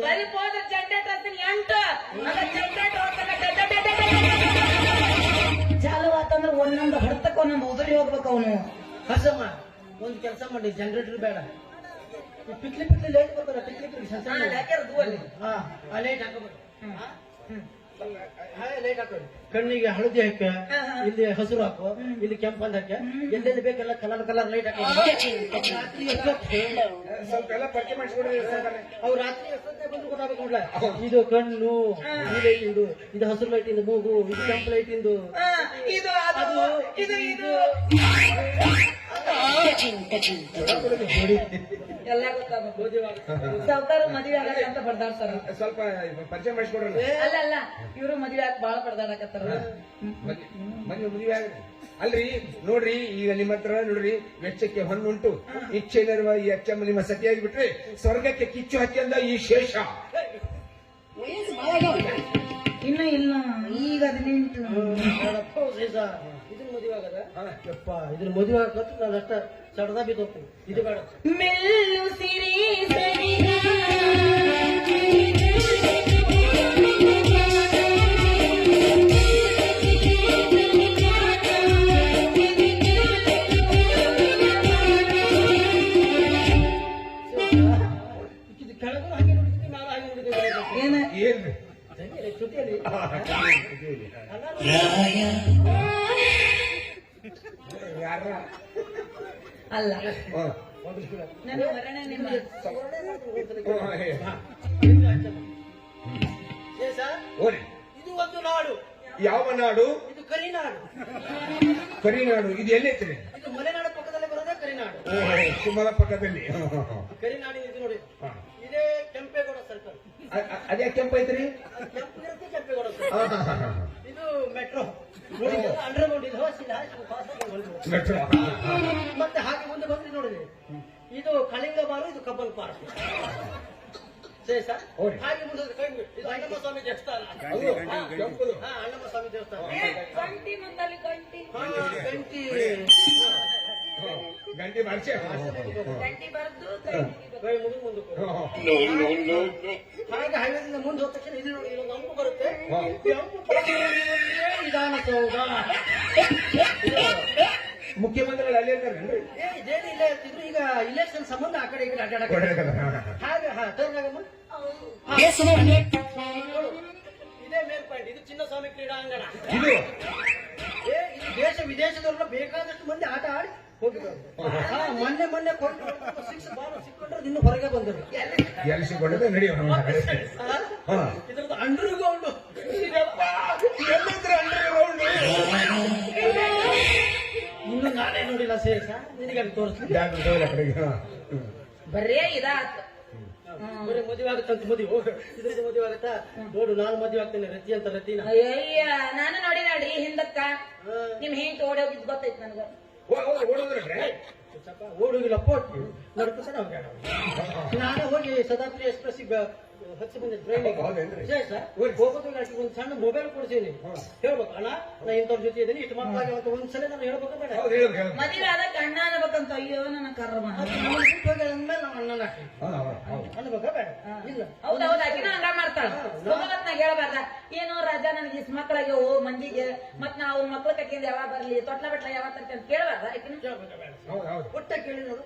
ಸ್ವಲ್ಪ ಹೋದ್ರೆ ಜಂಡೆ ತರ್ತೀನಿ ಎಂಟು. ಚಾಲು ಆತಂದ್ರೆ ಒಂದೊಂದು ಹೊರತಕ್ಕ ಒಂದೊಂದು ಉದುರಿ ಹೋಗ್ಬೇಕು ಅವನು. ಹಸಮ್ಮ ಒಂದು ಕೆಲಸ ಮಾಡಿ ಜನರೇಟರ್ ಬೇಡ. ಪಿಕ್ಲಿ ಪಿಕ್ಲಿ ಲೇಟ್ ಬರ್ತಾರ ಪಿಕ್ಲಿ ಪಿಕ್ಲಿ ಸಣ್ಣ ಅದು ಅಲ್ಲಿ ಹಾ ಆ ಲೈಟ್ ಹ್ಮ್. ಕಣ್ಣಿಗೆ ಹಳದಿ ಹಾಕ. ಇಲ್ಲಿ ಹಸಿರು ಹಾಕು ಇಲ್ಲಿ ಕೆಂಪು ಅಂತ ಹಾಕ ಎಲ್ಲೆಲ್ಲಿ ಬೇಕೆಲ್ಲ ಕಲರ್ ಕಲರ್ ಲೈಟ್ ಹಾಕಿ. ಅವ್ರು ರಾತ್ರಿ ಬಂದು ಗೊತ್ತಾಗಬೇಕು ನೋಡ್ಲ? ಇದು ಕಣ್ಣು ಇದು ಲೈಟ್ ಇಂದು. ಇದು ಹಸಿರು ಲೈಟ್ ಇಂದು ಮೂಗು ಇದು ಕೆಂಪು ಲೈಟ್ ಇದು. ಇದು ಎಲ್ಲ ಸಾವುಕಾರ ಮದುವೆ ಆಗಲ್ಲ ಅಂತ ಬಡ್ದಾಡ್ತಾರ ಸ್ವಲ್ಪ ಪರಿಚಯ ಮಾಡಿಸ್ಕೊಡ್ರಿ ಅಲ್ಲ ಅಲ್ಲ. ಇವರು ಮದುವೆ ಆಗಿ ಬಾಳ ಬಡ್ದಾಡಕತ್ತಾರ ಮದುವೆ ಆಗ್ರಿ ಅಲ್ರಿ ನೋಡ್ರಿ ಈಗ ನಿಮ್ಮ ಹತ್ರ ನೋಡ್ರಿ ವೆಚ್ಚಕ್ಕೆ ಹೊನ್ನುಂಟು ಇಚ್ಛೆ ಇರುವ ಈ ಅಚ್ಚಮ್ಮ ನಿಮ್ಮ ಸತಿಯಾಗಿ ಬಿಟ್ರಿ ಸ್ವರ್ಗಕ್ಕೆ ಕಿಚ್ಚು ಹಚ್ಚಂದ ಈ ಶೇಷ. ಈಗ ಹದಿನೆಂಟು ನನ್ನಪ್ಪ ಮದುವೆ ಆಗದ ಯಪ್ಪ ಇದ್ರ ಮದುವೆ ಆಗತ್ತ ನಾನು ಅಷ್ಟ ಸಡದ ಬಿದ್ದು ಇದು ಬೇಡ. ಮೆಲ್ಲು ಸಿರಿ ಏನ್? ಏನ್ರಿ ಅಲ್ಲ. ನನ್ನ ನಿಮ್ಮ ಇದು ಒಂದು ನಾಡು. ಯಾವ ನಾಡು? ಇದು ಕರಿನಾಡು. ಕರಿನಾಡು. ಇದು ಎಲ್ಲೈತ್ರಿ ಶಿವಮೊಗ್ಗ ಪಕ್ಕದಲ್ಲಿ ಕರಿನಾಡಿ ನೋಡಿ. ಇದೇ ಕೆಂಪೇಗೌಡ ಸರ್ಕಲ್. ಅದೇ ಕೆಂಪ ಐತ್ರಿ? ಕೆಂಪೇಗೌಡ ಇದು ಮೆಟ್ರೋ. Underground metro. ಮತ್ತೆ ಹಾಗೆ ಮುಂದೆ ಬಂದ್ರಿ ನೋಡಿ ಇದು ಕಳಿಂಗ ಬಾರು ಇದು ಕಬ್ಬಲ್ ಪಾರ್ಕ್. ಸರಿ ಸರ್? ಹಾಗೆ ಮುಂದೆ ಇದು ಅಣ್ಣಮ್ಮ ಸ್ವಾಮಿ ದೇವಸ್ಥಾನ. ಅಣ್ಣಮ್ಮ ಸ್ವಾಮಿ ದೇವಸ್ಥಾನ. ಗಂಟಿ ಗಂಟಿ. ಗಂಟಿ ಮಾಡ್ಸಿ. ಗಂಟಿ ಬರ್ದು ಕೈ ಮುಗಿದು ಮುಂದಕ್ಕೆ ಹ, ಹೋಗಿ. ಹ. ಹಾಗೆ ಹೈವೇದಿಂದ ಮುಂದೆ ಹೋದ ತಕ್ಷಣ ಇದು ನೋಡಿ ಇಲ್ಲೊಂದು ಹಂಪು ಬರುತ್ತೆ. ಈ ವಿಧಾನಸೌಧ ಮುಖ್ಯಮಂತ್ರಿಗಳು ಅಲ್ಲೇ ಇರ್ತಾರೇನ್ರಿ ಏ ಇದೇನು ಇಲ್ಲೇ ಇರ್ತಿದ್ರು ಈಗ ಇಲೆಕ್ಷನ್ ಸಂಬಂಧ ಆ ಕಡೆ ಈ ಕಡೆ ಅಡ್ಡಾಡಕ್ಕೆ. ಹಾಗೆ ಹಾ ಇದೇ ಮೇಲ್ ಪಾಯಿಂಟ್ ಇದು ಚಿನ್ನಸ್ವಾಮಿ ಕ್ರೀಡಾಂಗಣ. ಇದು? ಏ ಇದು ದೇಶ ವಿದೇಶದವ್ರನ್ನ ಬೇಕಾದಷ್ಟು ಮಂದಿ ಆಟ ಆಡಿ ಮೊನ್ನೆ ಮೊನ್ನೆ ಕೊಟ್ಟು ಸಿಕ್ಸ್ ಬಾಲ್ ಸಿಕ್ಕೊಂಡ್ರೆ ಅದು ಇನ್ನು ಹೊರಗೆ ಬಂದರು ಎಲ್ಲಿ ಸಿಕ್ಕೊಂಡ್ರೆ? ನಡೆಯೋ ಹಾ. ಇದ್ರದ್ದು ಅಂಡರ್ ಗ್ರೌಂಡ್ ಎಲ್ಲಿದ್ರೆ ಅಂಡರ್ಗ್ರೌಂಡ್ ಇನ್ನು ನಾನೇ ನೋಡಿಲ್ಲ ಸೇರ್ಸ ನಿನಗೆ ಅಲ್ಲಿ. ಹ್ಮ್. ಬರೇ ಇದಾತು. ಬರೀ ಮದುವೆ ಆಗುತ್ತಂತ ಮದುವೆ. ಇದ್ರಿಂದ ಮದುವೆ ಆಗುತ್ತಾ? ನೋಡು ನಾನು ಮದುವೆ ಆಗ್ತೇನೆ ರತಿ ಅಂತ ರತಿನ. ಅಯ್ಯ ನಾನು ನೋಡಿ ನೋಡ್ರಿ ಹಿಂದಕ್ಕ. ನಿಮ್ ಹೆಂಗ್ ಓಡಿ ಹೋಗಿದ್ ಗೊತ್ತೈತ್ ನನಗ. ಓಡೋದ್ರಿ ಓಡೋದಿಲ್ಲ ಪೋಟ್ಲು ನಡ್ಕಸನ ಹೋಗ್ಯಾನ. ನಾನು ಹೋಗಿ ಸದಾತ್ರಿ ಎಕ್ಸ್ಪ್ರೆಸ್ ಹಚ್ಚಿ ಬಂದೆ ಟ್ರೈನಿಗೆ ಹೌದೇನ್ರಿ? ಹೋಗೋದು ಅಷ್ಟು ಒಂದು ಸಣ್ಣ ಮೊಬೈಲ್ ಕೊಡ್ತೀನಿ ಹೇಳ್ಬೇಕು ಅಣ್ಣ ನಾ ಇಂಥವ್ರ ಜೊತೆ ಇದ್ದೀನಿ ಇಷ್ಟು ಮಕ್ಕಳಾಗಿ ಅಂತ ಒಂದ್ಸಲ ನಾನು ಹೇಳ್ಬೇಕು ಬೇಡ. ಮದುವೆ ಆದಾಗ ಅಣ್ಣ ಅನ್ಬೇಕಂತ ಅಯ್ಯೋ ನನ್ನ ಕರ್ಮ. ಅಂದ್ಮೇಲೆ ನಾವು ಅಣ್ಣನ ಹಾಕ್ತೀವಿ ಹಾ, ಹಾ, ಹೌದು. ಅನ್ಬೇಕಾ ಬೇಡ? ಇಲ್ಲ. ಹೌದ್ ಹೌದ್ ಆಕಿನ ಹಂಗ ಮಾಡ್ತಾಳ. ಹೇಳ್ಬಾರ್ದ ಏನೋ ರಾಜ ನನಗೆ ಇಸ್ ಮಕ್ಕಳಿಗೆ ಓ ಮಂದಿಗೆ. ಮತ್ ನಾ ಅವ್ರ ಮಕ್ಳ ಕಕ್ಕಿಂದ ಯಾವಾಗ ಬರ್ಲಿ ತೊಟ್ಲ ಬಟ್ಲ ಯಾವಾಗ ತರ್ತಿ ಅಂತ ಕೇಳ್ಬಾರ್ದ ಒಟ್ಟ ಕೇಳಿ ನೋಡು.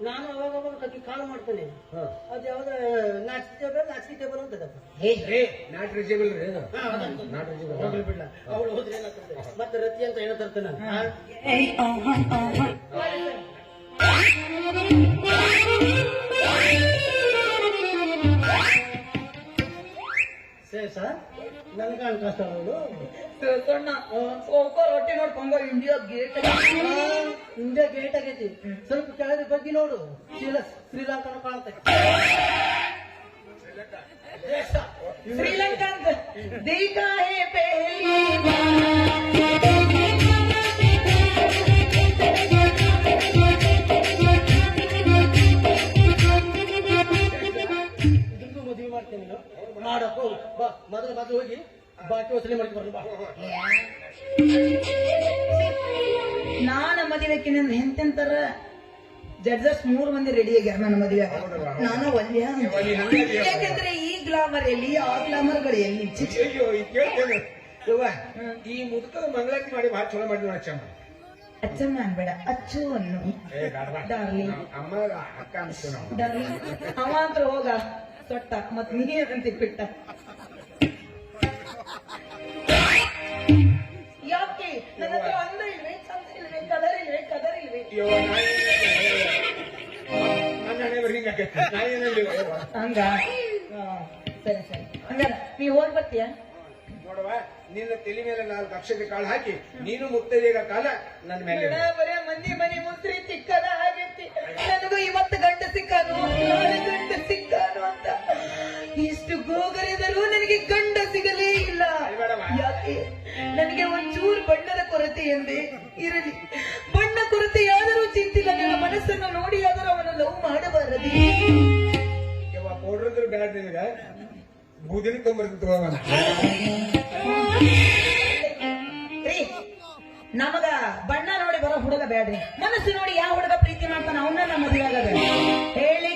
ನಾನು ಅವಾಗ ಅವಾಗ ಕಾಲು ಮಾಡ್ತೇನೆ. ಹಾ. ಅದು ಯಾವ್ದ ನಾಚಿಕೆ ಟೇಬಲ್ ನಾಚಿ ಟೇಬಲ್ ಅಂತದಪ್ಪ ನಾಟ್ ರೀ. ನಾಟ್ ಹೋಗ್ಲಿ ಬಿಡ್ಲ. ಅವಳು ಹೋದ್ರೆ ಏನಾಗ್ತದೆ ಮತ್ತೆ ರತಿ ಅಂತ ಏನೋ ತರ್ತೇನೆ. ನನ್ಗೆ ಅವಳು ಸಣ್ಣ ಹೋಗೋ ರೊಟ್ಟಿ ನೋಡ್ಕೊಂಬ ಇಂಡಿಯಾ ಗೇಟ್ ಇಂಡಿಯಾ ಗೇಟ್ ಆಗೈತಿ ಸ್ವಲ್ಪ ಕೆಳಗೆ ಬಗ್ಗೆ ನೋಡು. ಶ್ರೀಲ ಶ್ರೀಲಂಕಾನ ಕಾಣುತ್ತೆ. ಶ್ರೀಲಂಕಾ ದೀಕಾ ಹೇ. ಹೋಗಿ ಬಾಕಿ ವಸೂಲಿ ಮಾಡಿ ಬರೋಣ ನಾನ ಮದುವೆಕ್ಕೆ ನನ್ನ ಹೆಂತೆಂತರ ಜಡ್ಜಸ್ ಮೂರು ಮಂದಿ ರೆಡಿ ಆಗ್ಯಾರ ನನ್ನ ಮದುವೆ ನಾನು ಒಲ್ಯ ಯಾಕಂದ್ರೆ ಈ ಗ್ಲಾಮರ್ ಎಲ್ಲಿ ಆ ಗ್ಲಾಮರ್ಗಳು ಎಲ್ಲಿ? ಈ ಮುದುಕ ಮಂಗಳಕ್ಕೆ ಮಾಡಿ ಬಹಳ ಚಲೋ ಮಾಡಿ ಅಚ್ಚಮ್ಮ. ಅಚ್ಚಮ್ಮ ಅನ್ಬೇಡ ಅಚ್ಚು ಅನ್ನು. ಡಾರ್ಲಿಂಗ್ ಅಮ್ಮ ಅಕ್ಕ ಅನ್ಸು ಡಾರ್ಲಿಂಗ್ ಅಂತ ಹೋಗ. ತೊಟ್ಟ ಮತ್ ನೀ ಅಂತಿಟ್ಬಿಟ್ಟ ನನ್ನ ಹತ್ರ ಅಂದ ಇಲ್ವೇ ಚಂದ ಇಲ್ವೇ ಕಲರ್ ಇಲ್ವೇ ಕದರ್ ಇಲ್ವೇ ಯವ್ವ, ನಾ ಏನ್ ನನ್ನ ಹಣೆ ಬರೀ ಹಿಂಗಾಕೈತಿ. ನಾ ಏನಲ್ಲಿ ಯವ್ವ. ಹಂಗ ಸರಿ ಸರಿ ಹಂಗಾರ ನೀ ಹೋಗ್ ಬರ್ತೀಯ ನೋಡವ್ವ ನಿನ್ನ ತಲೆ ಮೇಲೆ ನಾಲ್ಕು ಅಕ್ಷತೆ ಕಾಳು ಹಾಕಿ ನೀನು ಮುಕ್ತದೇಗ ಕಾಲ ನನ್ನ ಮೇಲೆ. ಬರೇ ಮಂದಿ ಮನೆ ಮುಸ್ರಿ ತಿಕ್ಕದ ಆಗೈತಿ ನನಗೂ ಇವತ್ತು ಗಂಡ ಕೊರತೆ ಇರಲಿ. ಬಣ್ಣ ಕೊರತೆಯಾದರೂ ಚಿಂತಿಲ್ಲ ನನ್ನ ಮನಸ್ಸನ್ನು ನೋಡಿ ಆದರೂ ಅವನ ಲವ್ ಮಾಡಬಾರದು. ಕೊಡ್ರಿದ್ರು ಬೂದಿನ ನಮಗ ಬಣ್ಣ ನೋಡಿ ಬರೋ ಹುಡುಗ ಬೇಡ್ರಿ ಮನಸ್ಸು ನೋಡಿ ಯಾವ ಹುಡುಗ ಪ್ರೀತಿ ಮಾಡ್ತಾನ ಅವನ್ನ ನಮ್ಮ ಮದುವೆ ಆಗದ. ಹೇಳಿ